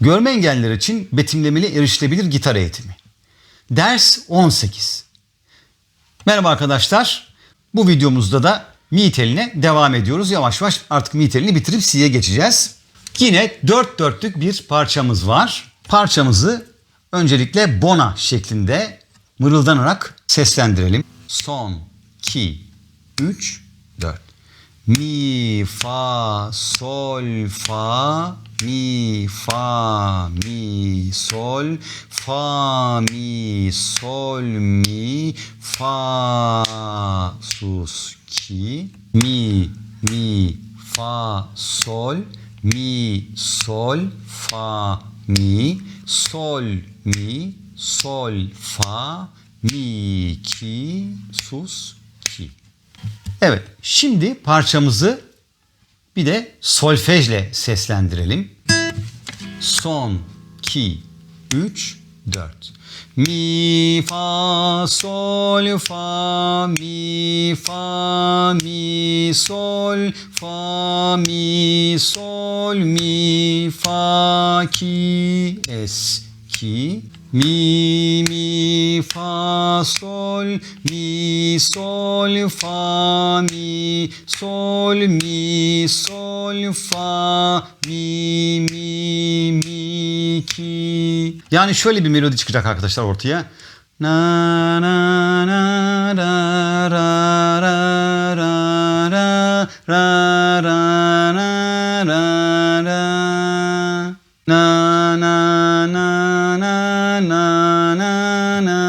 Görme engelliler için betimlemeli erişilebilir gitar eğitimi. Ders 18. Merhaba arkadaşlar. Bu videomuzda da mi teline devam ediyoruz. Yavaş yavaş artık mi telini bitirip si'ye geçeceğiz. Yine dört dörtlük bir parçamız var. Parçamızı öncelikle bona şeklinde mırıldanarak seslendirelim. Son, ki, 3, 4. Mi, fa, sol, fa, mi, fa, mi, sol, fa, mi, sol, mi, fa, sus, ki, mi, mi, fa, sol, mi, sol, fa, mi, sol, mi, sol, fa, mi, ki, sus. Evet, şimdi parçamızı bir de solfejle seslendirelim. Son, ki, 3, 4. Mi, fa, sol, fa, mi, fa, mi, sol, fa, mi, sol, mi, fa, ki, es, ki, mi, mi, fa sol mi sol fa mi sol mi sol fa mi mi mi ki. Yani şöyle bir melodi çıkacak arkadaşlar ortaya. Na na na ra ra ra ra ra ra ra na ra ra na na na na na na na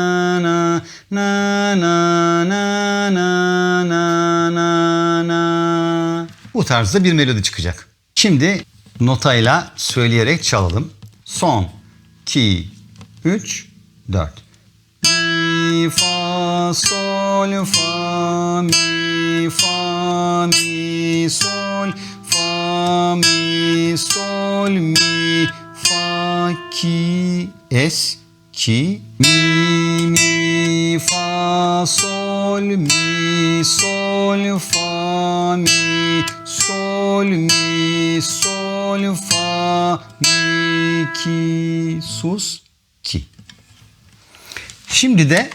na na na na na na Bu tarzda bir melodi çıkacak. Şimdi notayla söyleyerek çalalım. Son, 2, 3, 4. Mi, fa, sol, fa, mi, fa, mi, sol, fa, mi, sol, mi, fa, ki, es, ki, mi, mi, fa, sol, mi, sol, fa, mi, sol, mi, sol, fa, mi, ki, sus, ki. Şimdi de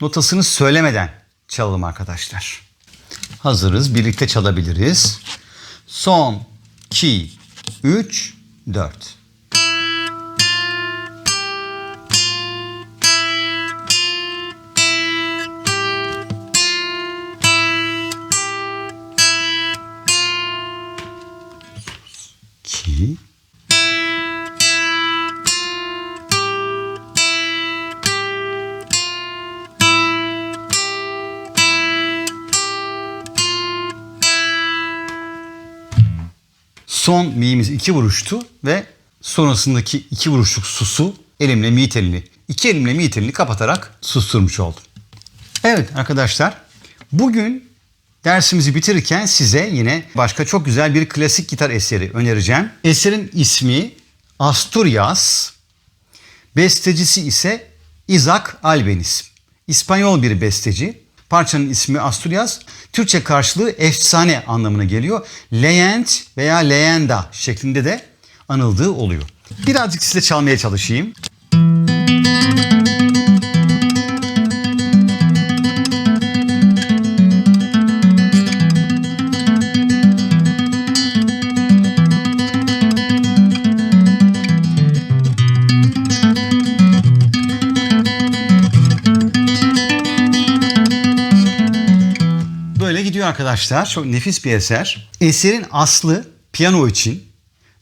notasını söylemeden çalalım arkadaşlar. Hazırız. Birlikte çalabiliriz. Son, 2, 3, 4. Ki Son mi'miz iki vuruştu ve sonrasındaki iki vuruşluk susu elimle mi telini, iki elimle mi telini kapatarak susturmuş oldum. Evet arkadaşlar bugün dersimizi bitirirken size yine başka çok güzel bir klasik gitar eseri önereceğim. Eserin ismi Asturias, bestecisi ise Isaac Albeniz. İspanyol bir besteci. Parçanın ismi Asturias. Türkçe karşılığı efsane anlamına geliyor. Legend veya leyenda şeklinde de anıldığı oluyor. Birazcık size çalmaya çalışayım. Böyle arkadaşlar. Çok nefis bir eser. Eserin aslı piyano için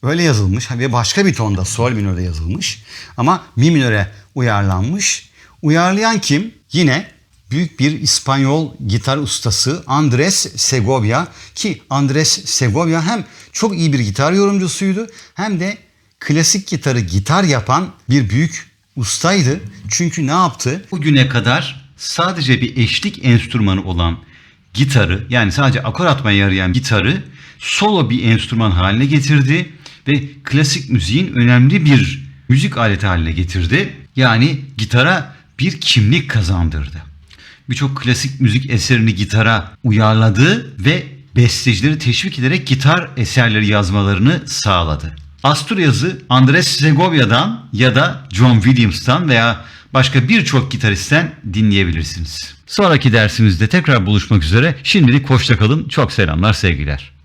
öyle yazılmış ve başka bir tonda sol minörde yazılmış ama mi minöre uyarlanmış. Uyarlayan kim? Yine büyük bir İspanyol gitar ustası Andres Segovia ki Andres Segovia hem çok iyi bir gitar yorumcusuydu hem de klasik gitarı gitar yapan bir büyük ustaydı. Çünkü ne yaptı? Bugüne kadar sadece bir eşlik enstrümanı olan gitarı yani sadece akor atmaya yarayan gitarı solo bir enstrüman haline getirdi ve klasik müziğin önemli bir müzik aleti haline getirdi. Yani gitara bir kimlik kazandırdı. Birçok klasik müzik eserini gitara uyarladı ve bestecileri teşvik ederek gitar eserleri yazmalarını sağladı. Asturyaz'ı Andres Segovia'dan ya da John Williams'tan veya başka birçok gitaristten dinleyebilirsiniz. Sonraki dersimizde tekrar buluşmak üzere. Şimdilik hoşça. Çok selamlar, sevgiler.